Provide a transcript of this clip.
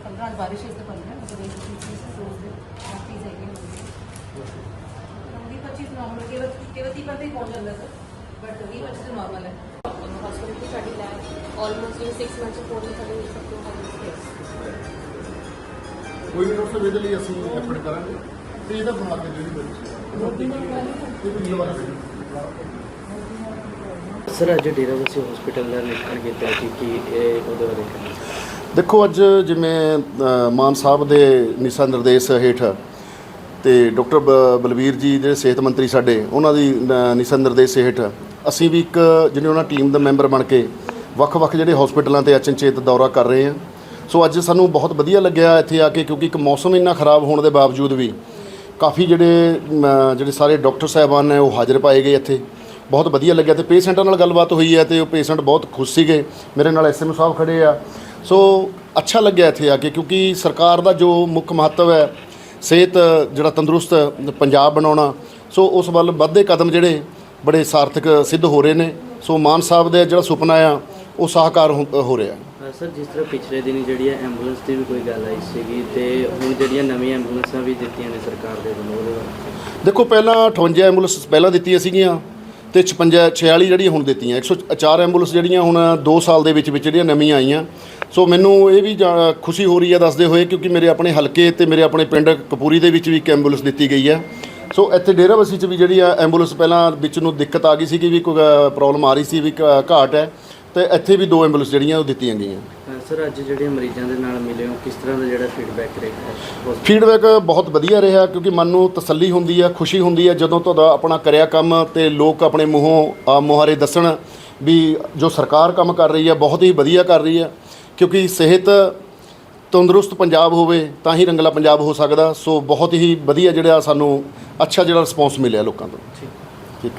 पंद्रह आज बारिश से पंद्रह मतलब एक पच्चीस से रोज पच्चीस है बीस पच्चीस नॉर्मल केवल केवल तीन पर ही पहुंच जाता है सर बट बीस पच्चीस नॉर्मल है ਹਸਪੀਟਲ ਦੀ ਸਾਡੀ lab almost in 6 months report ਵਿੱਚ ਸਾਡੇ ਸਭ ਤੋਂ ਹਾਈ ਸਪੇਸ ਕੋਈ ਵੀ ਡਾਕਟਰ ਇਹਦੇ ਲਈ ਅਸੀਂ ਐਫਰਟ ਕਰਾਂਗੇ ਤੇ ਇਹਦਾ ਬਣਾ ਕੇ ਜਿਹੜੀ ਬਣੀ ਇਹ ਵੀ ਦੁਬਾਰਾ ਸਰ, ਅੱਜ ਡੇਰਾਬੱਸੀ ਹਸਪੀਟਲ ਦਾ ਨਿਰੀਖਣ ਕੀਤਾ ਸੀ ਕਿ ਇਹ ਉਹਦੇ ਬਾਰੇ ਕਹਿਣਾ ਦੇਖੋ, ਅੱਜ ਜਿਵੇਂ ਮਾਨ ਸਾਹਿਬ ਦੇ ਨਿਸ਼ਾ ਨਿਰਦੇਸ਼ ਹੇਠ ਤੇ ਡਾਕਟਰ ਬ- ਬਲਵੀਰ ਜੀ ਜਿਹੜੇ ਸਿਹਤ ਮੰਤਰੀ ਸਾਡੇ, ਉਹਨਾਂ ਦੀ ਨਿਸ਼ਾ ਨਿਰਦੇਸ਼ ਹੇਠ ਅਸੀਂ ਵੀ ਇੱਕ ਜਿਹੜੇ ਉਹਨਾਂ ਟੀਮ ਦਾ ਮੈਂਬਰ ਬਣ ਕੇ ਵੱਖ-ਵੱਖ ਜਿਹੜੇ ਹਸਪੀਟਲਾਂ ਤੇ ਅਚਨਚੇਤ ਦੌਰਾ ਕਰ ਰਹੇ ਹਾਂ। ਸੋ ਅੱਜ ਸਾਨੂੰ ਬਹੁਤ ਵਧੀਆ ਲੱਗਿਆ ਇੱਥੇ ਆ ਕੇ, ਕਿਉਂਕਿ ਇੱਕ ਮੌਸਮ ਇੰਨਾ ਖਰਾਬ ਹੋਣ ਦੇ ਬਾਵਜੂਦ ਵੀ ਕਾਫੀ ਜਿਹੜੇ ਜਿਹੜੇ ਸਾਰੇ ਡਾਕਟਰ ਸਾਹਿਬਾਨ ਨੇ ਉਹ ਹਾਜ਼ਰ ਪਾਏ ਗਏ ਇੱਥੇ। ਬਹੁਤ ਵਧੀਆ ਲੱਗਿਆ ਤੇ ਪੇਸ਼ੈਂਟਾਂ ਨਾਲ ਗੱਲਬਾਤ ਹੋਈ ਹੈ ਤੇ ਉਹ ਪੇਸ਼ੈਂਟ ਬਹੁਤ ਖੁਸ਼ ਸੀਗੇ। ਮੇਰੇ ਨਾਲ ਐਸਐਮਓ ਸਾਹਿਬ ਖੜੇ ਆ। ਸੋ ਅੱਛਾ ਲੱਗਿਆ ਇੱਥੇ ਆ ਕੇ ਕਿਉਂਕਿ ਸਰਕਾਰ ਦਾ ਜੋ ਮੁੱਖ ਮਹੱਤਵ ਹੈ ਸਿਹਤ ਜਿਹੜਾ ਤੰਦਰੁਸਤ ਪੰਜਾਬ ਬਣਾਉਣਾ ਸੋ ਉਸ ਵੱਲ ਵੱਧਦੇ ਕਦਮ ਜਿਹੜੇ ਬੜੇ ਸਾਰਥਕ ਸਿੱਧ ਹੋ ਰਹੇ ਨੇ। ਸੋ ਮਾਨ ਸਾਹਿਬ ਦੇ ਜਿਹੜਾ ਸੁਪਨਾ ਆ ਉਹ ਸਾਕਾਰ ਹੋ ਰਿਹਾ ਸਰ ਜਿਸ ਤਰ੍ਹਾਂ ਪਿਛਲੇ ਦਿਨੀ ਜਿਹੜੀ ਹੈ ਐਂਬੂਲੈਂਸ ਦੀ ਵੀ ਕੋਈ ਗੱਲ ਆਈ ਸੀਗੀ ਤੇ ਹੁਣ ਜਿਹੜੀਆਂ ਨਵੀਆਂ ਐਂਬੂਲੈਂਸਾਂ ਵੀ ਦਿੱਤੀਆਂ ਨੇ ਸਰਕਾਰ ਦੇ ਵੱਲੋਂ ਦੇਖੋ ਪਹਿਲਾਂ 58 ਐਂਬੂਲੈਂਸ ਪਹਿਲਾਂ ਦਿੱਤੀਆਂ ਸੀਗੀਆਂ। ਤੇ 56 46 ਜਿਹੜੀਆਂ ਹੁਣ ਦਿੱਤੀਆਂ 104 ਐਂਬੂਲੈਂਸ ਜਿਹੜੀਆਂ ਹੁਣ 2 ਸਾਲ ਦੇ ਵਿੱਚ ਵਿੱਚ ਜਿਹੜੀਆਂ ਨਵੀਆਂ ਆਈਆਂ। ਸੋ ਮੈਨੂੰ ਇਹ ਵੀ ਜਾ- ਖੁਸ਼ੀ ਹੋ ਰਹੀ ਹੈ ਦੱਸਦੇ ਹੋਏ, ਕਿਉਂਕਿ ਮੇਰੇ ਆਪਣੇ ਹਲਕੇ ਤੇ ਮੇਰੇ ਆਪਣੇ ਪਿੰਡ ਕਪੂਰੀ ਦੇ ਵਿੱਚ ਵੀ ਇੱਕ ਐਂਬੂਲੈਂਸ ਦਿੱਤੀ ਗਈ ਹੈ ਸੋ ਇੱਥੇ ਡੇਰਾਬੱਸੀ 'ਚ ਵੀ ਜਿਹੜੀ ਆ ਐਂਬੂਲੈਂਸ ਪਹਿਲਾਂ ਵਿੱਚ ਨੂੰ ਦਿੱਕਤ ਆ ਗਈ ਸੀ ਕਿ ਵੀ ਕੋਈ ਪ੍ਰੋਬਲਮ ਆ ਰਹੀ ਸੀ, ਵੀ ਘਾਟ ਹੈ। ਤੇ ਇੱਥੇ ਵੀ ਦੋ ਐਂਬੂਲੈਂਸ ਜਿਹੜੀਆਂ ਉਹ ਦਿੱਤੀਆਂ ਗਈਆਂ। ਸਰ ਅੱਜ ਜਿਹੜੇ ਮਰੀਜ਼ਾਂ ਦੇ ਨਾਲ ਮਿਲੇ ਹੋ ਕਿਸ ਤਰ੍ਹਾਂ ਦਾ ਜਿਹੜਾ ਫੀਡਬੈਕ ਰਿਹਾ? ਫੀਡਬੈਕ ਬਹੁਤ ਵਧੀਆ ਰਿਹਾ ਕਿਉਂਕਿ ਮਨ ਨੂੰ ਤਸੱਲੀ ਹੁੰਦੀ ਹੈ ਖੁਸ਼ੀ ਹੁੰਦੀ ਹੈ ਜਦੋਂ ਤੁਹਾਡਾ ਆਪਣਾ ਕਰਿਆ ਕੰਮ ਤੇ ਲੋਕ ਆਪਣੇ ਮੂੰਹੋਂ ਮੁਹਾਰੇ ਦੱਸਣ ਵੀ ਜੋ ਸਰਕਾਰ ਕੰਮ ਕਰ ਰਹੀ ਹੈ ਬਹੁਤ ਹੀ ਵਧੀਆ ਕਰ ਰਹੀ ਹੈ ਕਿਉਂਕਿ ਸਿਹਤ ਤੰਦਰੁਸਤ ਪੰਜਾਬ ਹੋਵੇ ਤਾਂ ਹੀ ਰੰਗਲਾ ਪੰਜਾਬ ਹੋ ਸਕਦਾ। ਸੋ ਬਹੁਤ ਹੀ ਵਧੀਆ ਜਿਹੜਾ ਸਾਨੂੰ ਅੱਛਾ ਜਿਹੜਾ ਰਿਸਪੌਂਸ ਮਿਲਿਆ ਲੋਕਾਂ ਤੋਂ। ਠੀਕ।